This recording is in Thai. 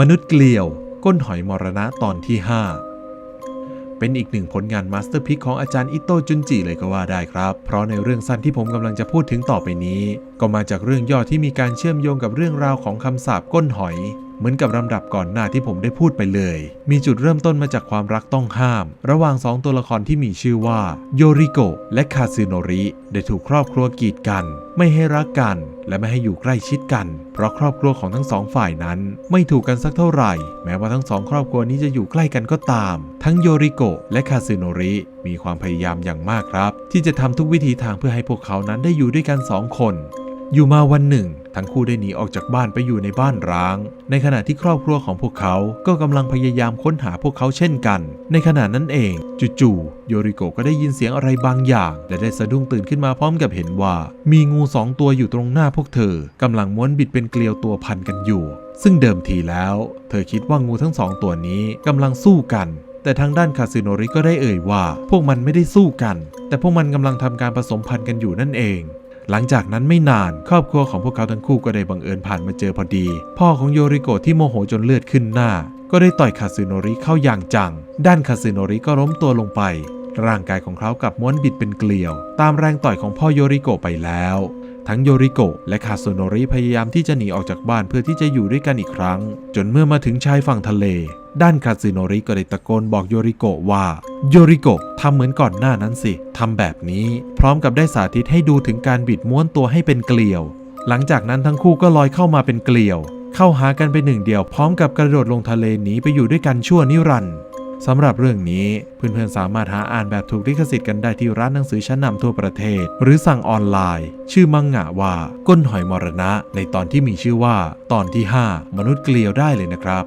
มนุษย์เกลียว ก้นหอยมรณะตอนที่ 5 เป็นอีกหนึ่งผลงานมาสเตอร์พิกของอาจารย์อิโตจุนจิเลยก็ว่าได้ครับ เพราะในเรื่องสั้นที่ผมกำลังจะพูดถึงต่อไปนี้ ก็มาจากเรื่องย่อที่มีการเชื่อมโยงกับเรื่องราวของคำสาปก้นหอย เหมือนกับลำดับก่อนหน้าที่ผมได้พูดไปเลย มีจุดเริ่มต้นมาจากความรักต้องห้าม ระหว่างสองตัวละครที่มีชื่อว่าโยริโกะและคาซึโนริได้ถูกครอบครัวกีดกัน ไม่ให้รักกันและไม่ให้อยู่ใกล้ชิดกัน เพราะครอบครัวของทั้งสองฝ่ายนั้น ไม่ถูกกันสักเท่าไหร่ แม้ว่าทั้งสองครอบครัวนี้จะอยู่ใกล้กันก็ตาม ทั้งโยริโกะและคาซึโนริมีความพยายามอย่างมากครับ ที่จะทำทุกวิธีทางเพื่อให้พวกเขานั้นได้อยู่ด้วยกันสองคน อยู่มาวันหนึ่ง ทั้งคู่ได้หนีออกจากบ้านไปอยู่ในบ้านร้าง ในขณะที่ครอบครัวของพวกเขาก็กำลังพยายามค้นหาพวกเขาเช่นกัน ในขณะนั้นเองจู่ๆโยริโกะก็ได้ยินเสียงอะไรบางอย่างและได้สะดุ้งตื่นขึ้นมาพร้อมกับเห็นว่า มีงูสองตัวอยู่ตรงหน้าพวกเธอกำลังม้วนบิดเป็นเกลียวตัวพันกันอยู่ ซึ่งเดิมทีแล้ว เธอคิดว่างูทั้งสองตัวนี้กำลังสู้กันแต่ทางด้านคาซิโนริก็ได้เอ่ยว่า พวกมันไม่ได้สู้กัน แต่พวกมันกำลังทำการผสมพันธุ์กันอยู่นั่นเอง หลังจากนั้นไม่นาน ครอบครัวของพวกเขาทั้งคู่ก็ได้บังเอิญผ่านมาเจอพอดี พ่อของโยริโกะที่โมโหจนเลือดขึ้นหน้า ก็ได้ต่อยคาซึโนริเข้าอย่างจัง ด้านคาซึโนริก็ล้มตัวลงไป ร่างกายของเขากับม้วนบิดเป็นเกลียว ตามแรงต่อยของพ่อโยริโกะไปแล้วทั้งโยริโกะและคาซึโนริพยายามที่จะหนีออกจากบ้านเพื่อที่จะอยู่ด้วยกันอีกครั้ง จนเมื่อมาถึงชายฝั่งทะเล ด้านคาซึโนริก็ได้ตะโกนบอกโยริโกะว่า โยริโกะทำเหมือนก่อนหน้านั้นสิทำแบบนี้ พร้อมกับได้สาธิตให้ดูถึงการบิดม้วนตัวให้เป็นเกลียว หลังจากนั้นทั้งคู่ก็ลอยเข้ามาเป็นเกลียว เข้าหากันเป็นหนึ่งเดียวพร้อมกับกระโดดลงทะเลหนีไปอยู่ด้วยกันชั่วนิรันดร์สำหรับเรื่องนี้เพื่อนๆสามารถหาอ่านแบบถูกลิขสิทธิ์กันได้ที่ร้านหนังสือชั้นนำทั่วประเทศ หรือสั่งออนไลน์ ชื่อมังงะว่าก้นหอยมรณะ ในตอนที่มีชื่อว่า ตอนที่ 5 มนุษย์เกลียวได้เลยนะครับ